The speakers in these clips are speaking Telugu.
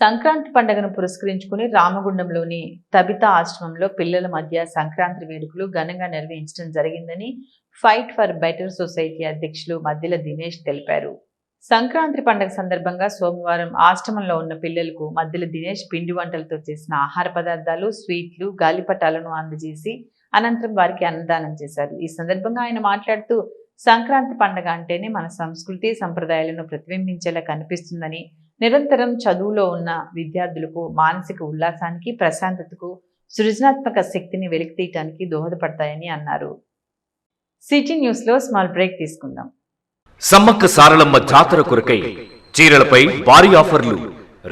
సంక్రాంతి పండుగను పురస్కరించుకుని రామగుండంలోని తబిత ఆశ్రమంలో పిల్లల మధ్య సంక్రాంతి వేడుకలు ఘనంగా నిర్వహించడం జరిగిందని ఫైట్ ఫర్ బెటర్ సొసైటీ అధ్యక్షులు మధ్యల దినేష్ తెలిపారు. సంక్రాంతి పండుగ సందర్భంగా సోమవారం ఆశ్రమంలో ఉన్న పిల్లలకు మధ్యల దినేష్ పిండి వంటలతో చేసిన ఆహార పదార్థాలు స్వీట్లు గాలిపటాలను అందజేసి అనంతరం వారికి అన్నదానం చేశారు. ఈ సందర్భంగా ఆయన మాట్లాడుతూ సంక్రాంతి పండుగ అంటేనే మన సంస్కృతి సంప్రదాయాలను ప్రతిబింబించేలా కనిపిస్తుందని నిరంతరం చదువులో ఉన్న విద్యార్థులకు మానసిక ఉల్లాసానికి ప్రశాంతతకు సృజనాత్మక శక్తిని వెలికితీయటానికి దోహదపడతాయని అన్నారు. సిటీ న్యూస్లో స్మాల్ బ్రేక్ తీసుకుందాం. సమ్మక్క సారలమ్మ జాతర కొరకై చీరలపై భారీ ఆఫర్లు.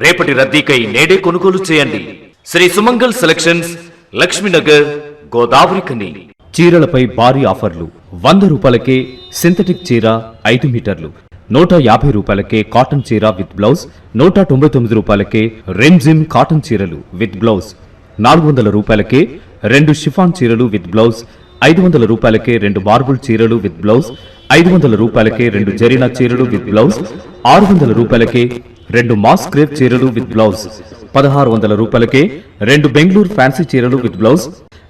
రేపటి రద్దీకై నేడే కొనుగోలు చేయండి. శ్రీ సుమంగల్ సెలక్షన్స్ లక్ష్మీనగర్ గోదావరి కని చీరలపై భారీ ఆఫర్లు. వంద రూపాయలకే సింథటిక్ చీర ఐదు మీటర్లు. నూట యాభై రూపాయలకే కాటన్ చీర విత్ బ్లౌజ్. నూట తొంభై తొమ్మిది రూపాయలకే రెమ్జిమ్ కాటన్ చీరలు విత్ బ్లౌజ్. నాలుగు వందల రూపాయలకే రెండు షిఫాన్ చీరలు విత్ బ్లౌజ్. ఐదు వందల రూపాయలకే రెండు మార్బుల్ చీరలు విత్ బ్లౌజ్. ఐదు వందల రూపాయలకే రెండు జరీనా చీరలు విత్ బ్లౌజ్. ఆరు వందల రూపాయలకే రెండు మాస్ క్రేప్ చీరలు విత్ బ్లౌజ్. పదహారు వందల రూపాయలకే రెండు బెంగళూరు ఫ్యాన్సీ చీరలు విత్ బ్లౌజ్.